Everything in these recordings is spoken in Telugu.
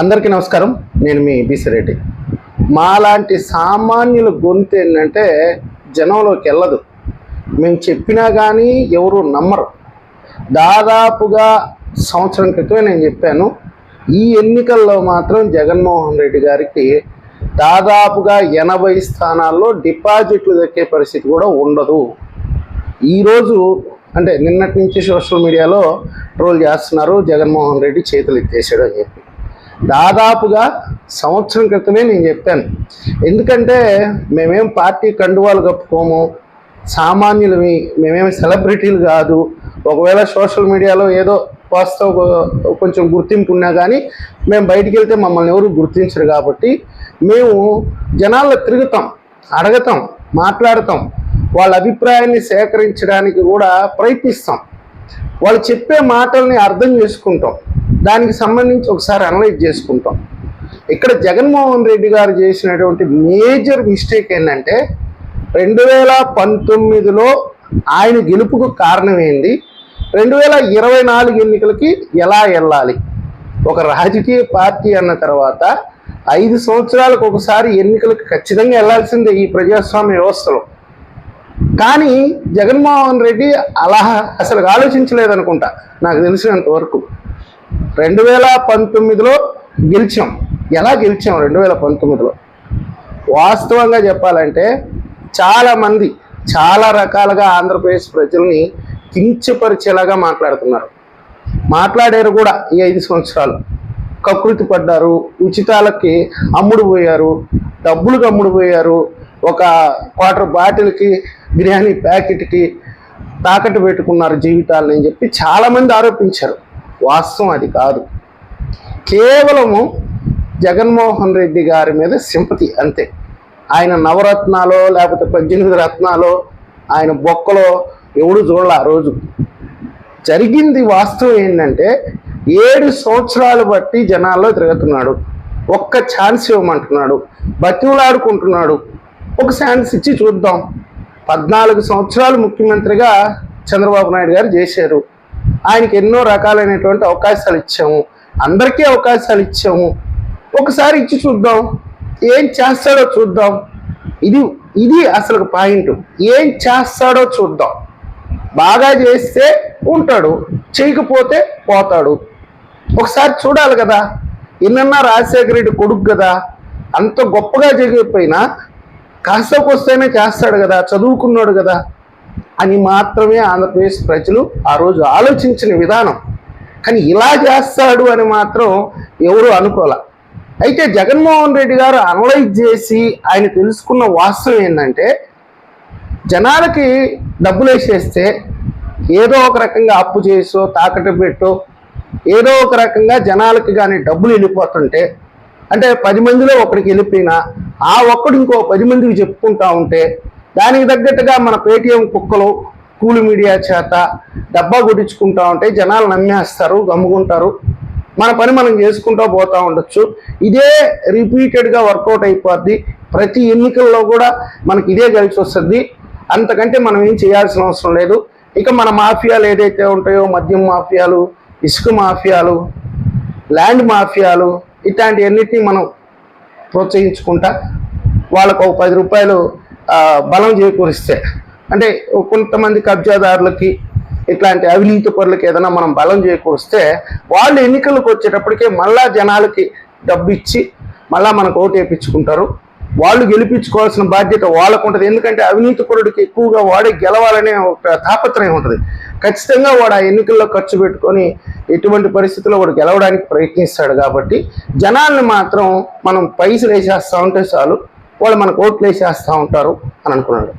అందరికీ నమస్కారం. నేను మీ బీసిరెడ్డి మాలాంటి సామాన్యుల గొంతు ఏంటంటే జనంలోకి వెళ్ళదు. మేము చెప్పినా కానీ ఎవరు నమ్మరు. దాదాపుగా సంవత్సరం క్రితమే నేను చెప్పాను ఈ ఎన్నికల్లో మాత్రం జగన్మోహన్ రెడ్డి గారికి దాదాపుగా ఎనభై స్థానాల్లో డిపాజిట్లు దక్కే పరిస్థితి కూడా ఉండదు. ఈరోజు అంటే నిన్నటి నుంచి సోషల్ మీడియాలో ట్రోల్ చేస్తున్నారు జగన్మోహన్ రెడ్డి చేతులు ఎత్తేసాడు అని చెప్పి. దాదాపుగా సంవత్సరం క్రితమే నేను చెప్పాను. ఎందుకంటే మేమేం పార్టీ కండువాలు కప్పుకోము సామాన్యులమి మేమేం సెలబ్రిటీలు కాదు. ఒకవేళ సోషల్ మీడియాలో ఏదో వాస్తవ కొంచెం గుర్తింపు ఉన్నా కానీ మేము బయటికి వెళ్తే మమ్మల్ని ఎవరు గుర్తించరు కాబట్టి మేము జనాల్లో తిరుగుతాం అడగతాం మాట్లాడతాం. వాళ్ళ అభిప్రాయాన్ని సేకరించడానికి కూడా ప్రయత్నిస్తాం. వాళ్ళు చెప్పే మాటల్ని అర్థం చేసుకుంటాం. దానికి సంబంధించి ఒకసారి అనలైజ్ చేసుకుంటాం. ఇక్కడ జగన్మోహన్ రెడ్డి గారు చేసినటువంటి మేజర్ మిస్టేక్ ఏంటంటే రెండు వేల పంతొమ్మిదిలో ఆయన గెలుపుకు కారణం ఏంది? రెండు వేల ఇరవై నాలుగు ఎన్నికలకి ఎలా వెళ్ళాలి? ఒక రాజకీయ పార్టీ అన్న తర్వాత ఐదు సంవత్సరాలకు ఒకసారి ఎన్నికలకు ఖచ్చితంగా వెళ్ళాల్సిందే ఈ ప్రజాస్వామ్య వ్యవస్థలో. కానీ జగన్మోహన్ రెడ్డి అలా అసలు ఆలోచించలేదనుకుంటా. నాకు తెలిసినంత వరకు రెండు వేల పంతొమ్మిదిలో గెలిచాం. ఎలా గెలిచాం రెండు వేల పంతొమ్మిదిలో? వాస్తవంగా చెప్పాలంటే చాలామంది చాలా రకాలుగా ఆంధ్రప్రదేశ్ ప్రజల్ని కించపరిచేలాగా మాట్లాడుతున్నారు. మాట్లాడారు కూడా ఈ ఐదు సంవత్సరాలు. కకృతి పడ్డారు ఉచితాలకి అమ్ముడు పోయారు డబ్బులకు అమ్ముడు పోయారు ఒక క్వార్టర్ బాటిల్కి బిర్యానీ ప్యాకెట్కి తాకట్టు పెట్టుకున్నారు జీవితాలని చెప్పి చాలామంది ఆరోపించారు. వాస్తవం అది కాదు. కేవలము జగన్మోహన్ రెడ్డి గారి మీద సింపతి అంతే. ఆయన నవరత్నాలో లేకపోతే పద్దెనిమిది రత్నాలో ఆయన బొక్కలో ఎవడు చూడాల ఆ రోజు. జరిగింది వాస్తవం ఏంటంటే ఏడు సంవత్సరాలు బట్టి జనాల్లో తిరుగుతున్నాడు. ఒక్క ఛాన్స్ ఇవ్వమంటున్నాడు. బతివులాడుకుంటున్నాడు ఒక ఛాన్స్ ఇచ్చి చూద్దాం. పద్నాలుగు సంవత్సరాలు ముఖ్యమంత్రిగా చంద్రబాబు నాయుడు గారు చేశారు. ఆయనకి ఎన్నో రకాలైనటువంటి అవకాశాలు ఇచ్చాము. అందరికీ అవకాశాలు ఇచ్చాము. ఒకసారి ఇచ్చి చూద్దాం. ఏం చేస్తాడో చూద్దాం. ఇది ఇది అసలు పాయింట్. ఏం చేస్తాడో చూద్దాం. బాగా చేస్తే ఉంటాడు. చేయకపోతే పోతాడు. ఒకసారి చూడాలి కదా. ఎన్నన్నా రాజశేఖర రెడ్డి కొడుకు కదా. అంత గొప్పగా చేయకపోయినా కాస్త వస్తేనే చేస్తాడు కదా. చదువుకున్నాడు కదా. అని మాత్రమే ఆంధ్రప్రదేశ్ ప్రజలు ఆ రోజు ఆలోచించిన విధానం. కానీ ఇలా చేస్తాడు అని మాత్రం ఎవరు అనుకోలే. అయితే జగన్మోహన్ రెడ్డి గారు అనలైజ్ చేసి ఆయన తెలుసుకున్న వాస్తవం ఏంటంటే జనాలకి డబ్బులు వేసేస్తే ఏదో ఒక రకంగా అప్పు చేసో తాకట్టు పెట్టో ఏదో ఒక రకంగా జనాలకి కానీ డబ్బులు వెళ్ళిపోతుంటే అంటే పది మందిలో ఒకరికి వెళ్ళిపోయినా ఆ ఒక్కడు ఇంకో పది మందికి చెప్పుకుంటా ఉంటే దానికి తగ్గట్టుగా మన పేటీఎం కుక్కలు కూలి మీడియా చేత డబ్బా కొట్టించుకుంటా ఉంటే జనాలు నమ్మేస్తారు గమ్ముకుంటారు. మన పని మనం చేసుకుంటూ పోతూ ఉండొచ్చు. ఇదే రిపీటెడ్గా వర్కౌట్ అయిపోద్ది. ప్రతి ఎన్నికల్లో కూడా మనకి ఇదే కలిసి వస్తుంది. అంతకంటే మనం ఏం చేయాల్సిన అవసరం లేదు. ఇక మన మాఫియాలు ఏదైతే ఉంటాయో మద్యం మాఫియాలు ఇసుక మాఫియాలు ల్యాండ్ మాఫియాలు ఇట్లాంటివన్నిటిని మనం ప్రోత్సహించుకుంటా. వాళ్ళకు ఒక పది రూపాయలు బలం చేకూరిస్తే. అంటే కొంతమంది కబ్జాదారులకి ఇట్లాంటి అవినీతి పనులకి ఏదైనా మనం బలం చేకూరిస్తే వాళ్ళు ఎన్నికలకు వచ్చేటప్పటికే మళ్ళా జనాలకి డబ్బు ఇచ్చి మళ్ళా మనకు ఓటు వేయించుకుంటారు వాళ్ళు గెలిపించుకోవాల్సిన బాధ్యత వాళ్ళకు ఉంటుంది. ఎందుకంటే అవినీతి పరుడికి ఎక్కువగా వాడే గెలవాలనే ఒక తాపత్రయం ఉంటుంది. ఖచ్చితంగా వాడు ఆ ఎన్నికల్లో ఖర్చు పెట్టుకొని ఎటువంటి పరిస్థితుల్లో వాడు గెలవడానికి ప్రయత్నిస్తాడు కాబట్టి జనాల్ని మాత్రం మనం పైసలు వేసేస్తూ ఉంటే చాలు. వాళ్ళు మనకు ఓట్లు వేసేస్తూ ఉంటారు అని అనుకున్నాడు.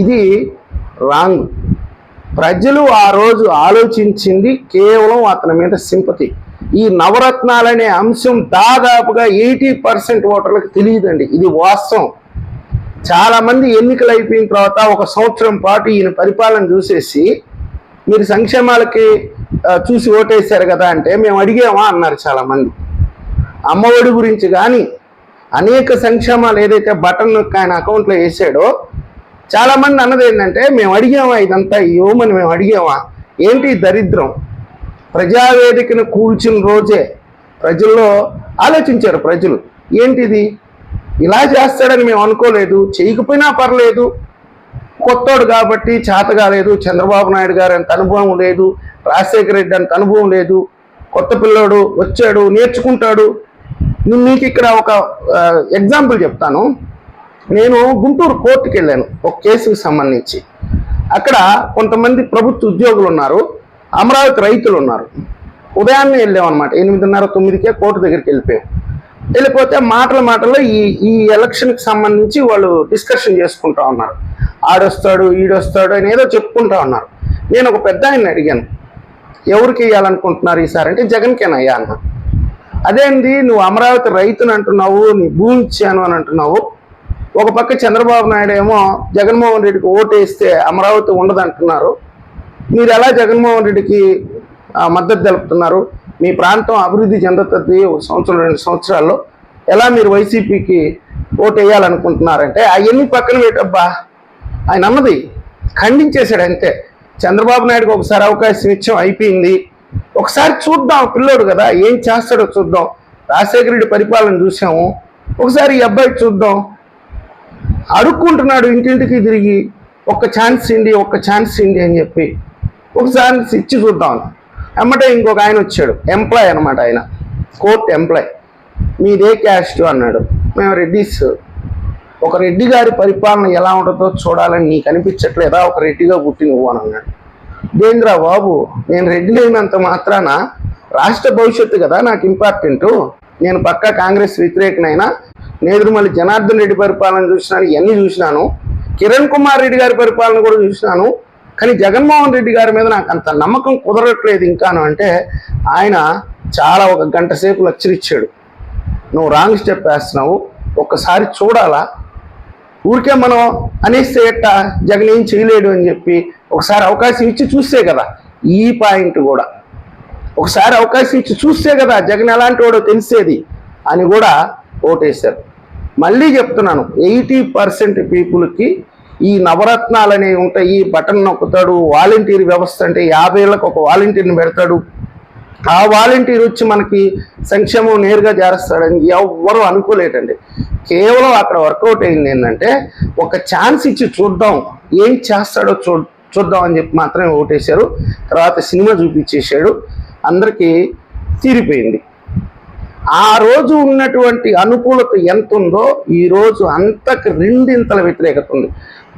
ఇది రాంగ్. ప్రజలు ఆ రోజు ఆలోచించింది కేవలం అతని మీద సింపతి. ఈ నవరత్నాలనే అంశం దాదాపుగా ఎయిటీ పర్సెంట్ ఓటర్లకు తెలియదండి. ఇది వాస్తవం. చాలామంది ఎన్నికలు అయిపోయిన తర్వాత ఒక సంవత్సరం పాటు ఈయన పరిపాలన చూసేసి మీరు సంక్షేమాలకి చూసి ఓటేశారు కదా అంటే మేము అడిగామా అన్నారు చాలా మంది అమ్మఒడి గురించి కానీ అనేక సంక్షేమాలు ఏదైతే బటన్ ఆయన అకౌంట్లో వేసాడో చాలామంది అన్నది ఏంటంటే మేము అడిగామా ఇదంతా? ఇవ్వమని మేము అడిగామా? ఏంటి దరిద్రం? ప్రజావేదికను కూల్చిన రోజే ప్రజల్లో ఆలోచించారు ప్రజలు. ఏంటిది? ఇలా చేస్తాడని మేము అనుకోలేదు. చేయకపోయినా పర్లేదు. కొత్తోడు కాబట్టి చేత కాలేదు. చంద్రబాబు నాయుడు గారు అంత అనుభవం లేదు. రాజశేఖర రెడ్డి అంత అనుభవం లేదు. కొత్త పిల్లోడు వచ్చాడు నేర్చుకుంటాడు. మీకు ఇక్కడ ఒక ఎగ్జాంపుల్ చెప్తాను. నేను గుంటూరు కోర్టుకి వెళ్ళాను ఒక కేసుకు సంబంధించి. అక్కడ కొంతమంది ప్రభుత్వ ఉద్యోగులు ఉన్నారు అమరావతి రైతులు ఉన్నారు. ఉదయాన్నే వెళ్ళాం అనమాట ఎనిమిదిన్నర తొమ్మిదికే కోర్టు దగ్గరికి వెళ్ళిపోయాం. వెళ్ళిపోతే మాటల మాటలో ఈ ఈ ఎలక్షన్కి సంబంధించి వాళ్ళు డిస్కషన్ చేసుకుంటా ఉన్నారు. ఆడొస్తాడు ఈడొస్తాడు అని ఏదో చెప్పుకుంటా ఉన్నారు. నేను ఒక పెద్ద ఆయన అడిగాను ఎవరికి వేయాలనుకుంటున్నారు ఈసారి? అంటే జగన్కేనయ్యా అన్న. అదేంది? నువ్వు అమరావతి రైతుని అంటున్నావు నీ భూమి ఇచ్చాను అని అంటున్నావు. ఒక పక్క చంద్రబాబు నాయుడు ఏమో జగన్మోహన్ రెడ్డికి ఓటు వేస్తే అమరావతి ఉండదంటున్నారు. మీరు ఎలా జగన్మోహన్ రెడ్డికి మద్దతు తెలుపుతున్నారు? మీ ప్రాంతం అభివృద్ధి చెందుతుంది ఒక సంవత్సరం రెండు సంవత్సరాల్లో. ఎలా మీరు వైసీపీకి ఓటు వేయాలనుకుంటున్నారంటే అవన్నీ పక్కన పెట్టబ్బా? ఆయన అన్నది ఖండించేశాడు అంతే. చంద్రబాబు నాయుడుకి ఒకసారి అవకాశం ఇచ్చాం అయిపోయింది. ఒకసారి చూద్దాం పిల్లోడు కదా ఏం చేస్తాడో చూద్దాం. రాజశేఖర రెడ్డి పరిపాలన చూసాము. ఒకసారి ఈ అబ్బాయి చూద్దాం. అడుక్కుంటున్నాడు ఇంటింటికి తిరిగి ఒక్క ఛాన్స్ ఇండి ఒక్క ఛాన్స్ ఇండి అని చెప్పి. ఒకసారి ఇచ్చి చూద్దాం. ఎమ్మటే ఇంకొక ఆయన వచ్చాడు ఎంప్లాయ్ అనమాట ఆయన. కోర్ట్ ఎంప్లాయ్ మీదే క్యాస్ట్ అన్నాడు. మేము రెడ్డిస్ ఒక రెడ్డి గారి పరిపాలన ఎలా ఉంటుందో చూడాలని నీకు అనిపించట్లేదా? ఒక రెడ్డిగా పుట్టి నువ్వు అని అన్నాడు. దేంద్రా బాబు నేను రెడ్డి లేనంత మాత్రాన రాష్ట్ర భవిష్యత్తు కదా నాకు ఇంపార్టెంట్ నేను పక్కా కాంగ్రెస్ వ్యతిరేకనైనా నేదురుమల్లి జనార్దన్ రెడ్డి పరిపాలన చూసినాను ఇవన్నీ చూసినాను. కిరణ్ కుమార్ రెడ్డి గారి పరిపాలన కూడా చూసినాను. కానీ జగన్మోహన్ రెడ్డి గారి మీద నాకు అంత నమ్మకం కుదరట్లేదు ఇంకాను అంటే ఆయన చాలా ఒక గంట సేపు లెక్చర్ ఇచ్చాడు. నువ్వు రాంగ్ స్టెప్ వేస్తున్నావు. ఒక్కసారి చూడాలా? ఊరికే మనం అనేస్తే ఎట్ట జగన్ ఏం చేయలేడు అని చెప్పి ఒకసారి అవకాశం ఇచ్చి చూస్తే కదా ఈ పాయింట్ కూడా. ఒకసారి అవకాశం ఇచ్చి చూస్తే కదా జగన్ ఎలాంటి వాడో తెలిసేది అని కూడా ఓటేశారు. మళ్ళీ చెప్తున్నాను ఎయిటీ పర్సెంట్ పీపుల్కి ఈ నవరత్నాలు అనేవి ఉంటాయి బటన్ నొక్కుతాడు వాలంటీర్ వ్యవస్థ అంటే యాభై ఏళ్ళకు ఒక వాలంటీర్ని పెడతాడు ఆ వాలంటీర్ వచ్చి మనకి సంక్షేమం నేరుగా చేస్తాడని ఎవ్వరూ అనుకోలేటండి కేవలం అక్కడ వర్కౌట్ అయింది ఏంటంటే ఒక ఛాన్స్ ఇచ్చి చూద్దాం ఏం చేస్తాడో చూ చూద్దాం అని చెప్పి మాత్రమే ఓటేశారు. తర్వాత సినిమా చూపించేశాడు. అందరికీ తీరిపోయింది. ఆ రోజు ఉన్నటువంటి అనుకూలత ఎంత ఉందో ఈరోజు అంతకు రెండింతల వ్యతిరేకత ఉంది.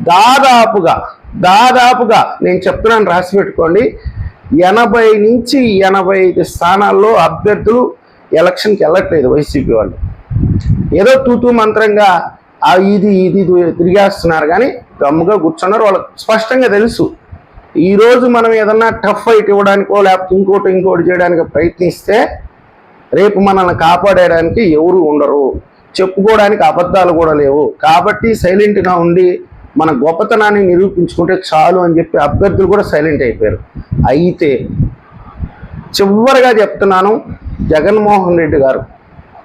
దాదాపుగా దాదాపుగా నేను చెప్తున్నాను రాసి పెట్టుకోండి. ఎనభై నుంచి ఎనభై ఐదు స్థానాల్లో అభ్యర్థులు ఎలక్షన్కి వెళ్ళట్లేదు వైసీపీ వాళ్ళు. ఏదో తూతూ మంత్రంగా ఆ ఇది ఇది తిరిగేస్తున్నారు కానీ గమ్ముగా కూర్చున్నారు. వాళ్ళకి స్పష్టంగా తెలుసు. ఈరోజు మనం ఏదన్నా టఫ్ ఫైట్ ఇవ్వడానికో లేకపోతే ఇంకోటి ఇంకోటి చేయడానికి ప్రయత్నిస్తే రేపు మనల్ని కాపాడేయడానికి ఎవరు ఉండరు. చెప్పుకోవడానికి అబద్ధాలు కూడా లేవు. కాబట్టి సైలెంట్గా ఉండి మన గొప్పతనాన్ని నిరూపించుకుంటే చాలు అని చెప్పి అభ్యర్థులు కూడా సైలెంట్ అయిపోయారు. అయితే చివరిగా చెప్తున్నాను జగన్మోహన్ రెడ్డి గారు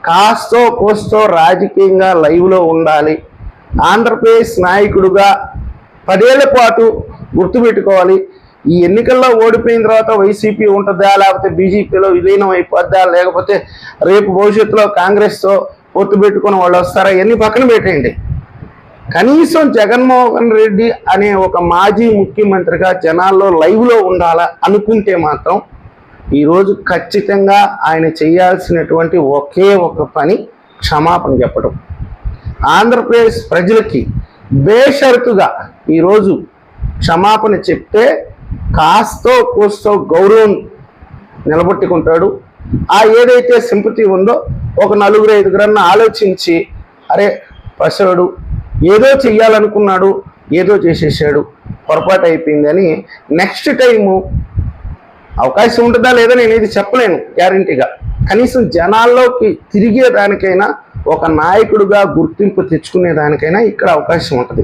కాస్తో కోస్తో రాజకీయంగా లైవ్లో ఉండాలి. ఆంధ్రప్రదేశ్ నాయకుడుగా పదేళ్ళ పాటు గుర్తుపెట్టుకోవాలి. ఈ ఎన్నికల్లో ఓడిపోయిన తర్వాత వైసీపీ ఉంటుందా లేకపోతే బీజేపీలో విలీనం అయిపోద్దా లేకపోతే రేపు భవిష్యత్తులో కాంగ్రెస్తో పొత్తు పెట్టుకుని వాళ్ళు వస్తారా ఇవన్నీ పక్కన పెట్టేయండి. కనీసం జగన్మోహన్ రెడ్డి అనే ఒక మాజీ ముఖ్యమంత్రిగా జనాల్లో లైవ్లో ఉండాలా అనుకుంటే మాత్రం ఈరోజు ఖచ్చితంగా ఆయన చేయాల్సినటువంటి ఒకే ఒక పని క్షమాపణ చెప్పడం. ఆంధ్రప్రదేశ్ ప్రజలకి బేషరతుగా ఈరోజు క్షమాపణ చెప్తే కాస్తో కూస్తో గౌరవం నిలబెట్టుకుంటాడు. ఆ ఏదైతే సింపతి ఉందో ఒక నలుగురు ఐదుగురన్న ఆలోచించి అరే పసోడు ఏదో చెయ్యాలనుకున్నాడు ఏదో చేసేసాడు పొరపాటు అయిపోయిందని నెక్స్ట్ టైము అవకాశం ఉంటుందా లేదా నేను ఇది చెప్పలేను గ్యారంటీగా కనీసం జనాల్లోకి తిరిగేదానికైనా ఒక నాయకుడిగా గుర్తింపు తెచ్చుకునేదానికైనా ఇక్కడ అవకాశం ఉంటుంది.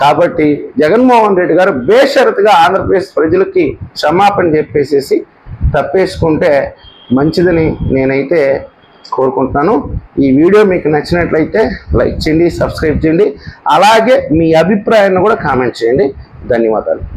కాబట్టి జగన్మోహన్ రెడ్డి గారు బేషరతుగా ఆంధ్రప్రదేశ్ ప్రజలకి క్షమాపణ చెప్పేసేసి తప్పేసుకుంటే మంచిదని నేనైతే కోరుకుంటున్నాను. ఈ వీడియో మీకు నచ్చినట్లయితే లైక్ చేయండి సబ్స్క్రైబ్ చేయండి. అలాగే మీ అభిప్రాయాన్ని కూడా కామెంట్ చేయండి. ధన్యవాదాలు.